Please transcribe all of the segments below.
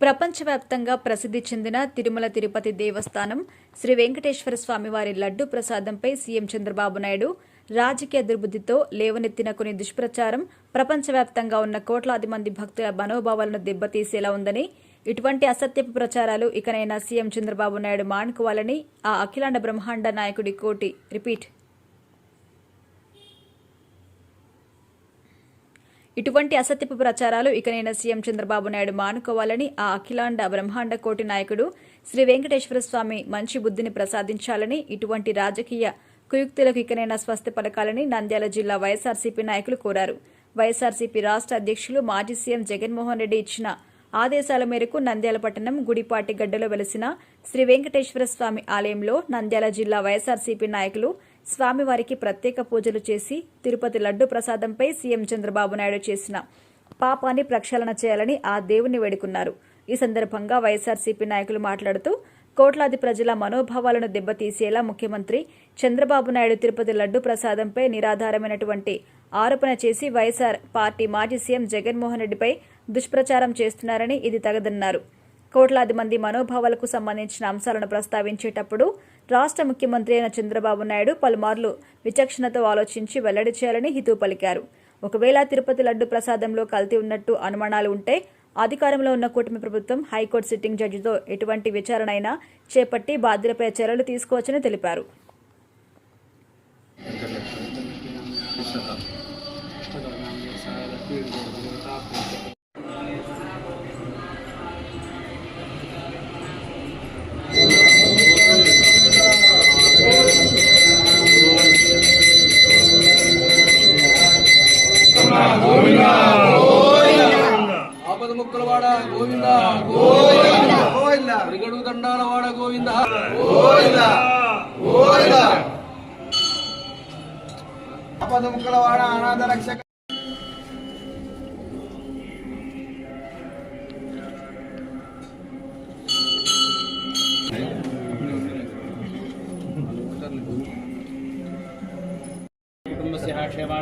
ప్రపంచవ్యాప్తంగా ప్రసిద్ధి చెందిన తిరుమల తిరుపతి దేవస్థానం శ్రీ వెంకటేశ్వర స్వామివారి లడ్డు ప్రసాదంపై సీఎం చంద్రబాబు నాయుడు రాజకీయ దుర్బుద్ధితో లేవనెత్తిన కొన్ని దుష్ప్రచారం ప్రపంచవ్యాప్తంగా ఉన్న కోట్లాది మంది భక్తుల మనోభావాలను దెబ్బతీసేలా ఉందని ఇటువంటి అసత్యపు ప్రచారాలు ఇకనైనా సీఎం చంద్రబాబు నాయుడు మానుకోవాలని ఆ అఖిలాండ బ్రహ్మాండ నాయకుడి కోటి రిపీట్ ఇటువంటి అసత్యపు ప్రచారాలు ఇకనైనా సీఎం చంద్రబాబు నాయుడు మానుకోవాలని ఆ అఖిలాండ బ్రహ్మాండ కోటి నాయకుడు శ్రీ వెంకటేశ్వర స్వామి మంచి బుద్ధిని ప్రసాదించాలని ఇటువంటి రాజకీయ కుయుక్తులకు ఇకనైనా స్వస్తి పలకాలని నంద్యాల జిల్లా వైఎస్ఆర్సీపీ నాయకులు కోరారు. వైఎస్ఆర్సీపీ రాష్ట్ర అధ్యక్షులు మాజీ సీఎం జగన్మోహన్ రెడ్డి ఇచ్చిన ఆదేశాల మేరకు నంద్యాల పట్టణం గుడిపాటి గడ్డలో వెలిసిన శ్రీ వెంకటేశ్వర స్వామి ఆలయంలో నంద్యాల జిల్లా వైఎస్ఆర్సీపీ నాయకులు స్వామివారికి ప్రత్యేక పూజలు చేసి తిరుపతి లడ్డు ప్రసాదంపై సీఎం చంద్రబాబు నాయుడు చేసిన పాపాన్ని ప్రక్షాళన చేయాలని ఆ దేవుని వేడుకున్నారు. ఈ సందర్భంగా వైఎస్ఆర్సీపీ నాయకులు మాట్లాడుతూ కోట్లాది ప్రజల మనోభావాలను దెబ్బతీసేలా ముఖ్యమంత్రి చంద్రబాబు నాయుడు తిరుపతి లడ్డు ప్రసాదంపై నిరాధారమైనటువంటి ఆరోపణ చేసి వైఎస్ఆర్ పార్టీ మాజీ సీఎం జగన్మోహన్ రెడ్డిపై దుష్ప్రచారం చేస్తున్నారని ఇది తగదన్నారు. కోట్లాది మంది మనోభావాలకు సంబంధించిన అంశాలను ప్రస్తావించేటప్పుడు రాష్ట్ర ముఖ్యమంత్రి అయిన చంద్రబాబు నాయుడు పలుమార్లు విచక్షణతో ఆలోచించి వెల్లడి చేయాలని హితవు పలికారు. ఒకవేళ తిరుపతి లడ్డు ప్రసాదంలో కల్తీ ఉన్నట్టు అనుమానాలు ఉంటే అధికారంలో ఉన్న కూటమి ప్రభుత్వం హైకోర్టు సిట్టింగ్ జడ్జితో ఎటువంటి విచారణ అయినా చేపట్టి బాధ్యులపై చర్యలు తీసుకోవచ్చని తెలిపారు. మొక్కలవాడ గోవింద. గోవింద. రిగడు దండాలవాడ గోవింద. గోవింద. కుటుంబ సేవా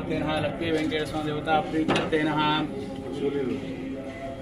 లక్ష్మీ వెంకటేశ్వర దేవత ప్రీత్యర్థిన.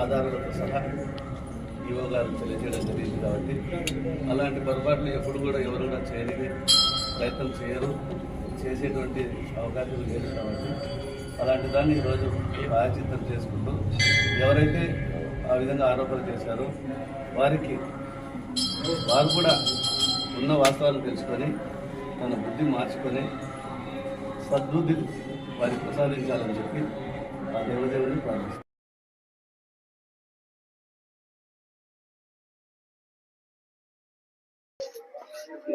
ఆధారాలతో సహా ఈవో గారు తెలియజేయడం జరిగింది కాబట్టి అలాంటి పొరపాట్లు ఎప్పుడు కూడా ఎవరు కూడా చేయడానికి ప్రయత్నం చేయరు. చేసేటువంటి అవకాశం లేదు కాబట్టి అలాంటి దాన్ని ఈరోజు ప్రాయచిత్తం చేసుకుంటూ ఎవరైతే ఆ విధంగా ఆరోపణలు చేశారో వారికి వారు కూడా ఉన్న వాస్తవాలు తెలుసుకొని తన బుద్ధి మార్చుకొని సద్బుద్ధి వారికి ప్రసాదించాలని చెప్పి ఆ దేవదేవుని ప్రార్థిస్తాను శ్రీ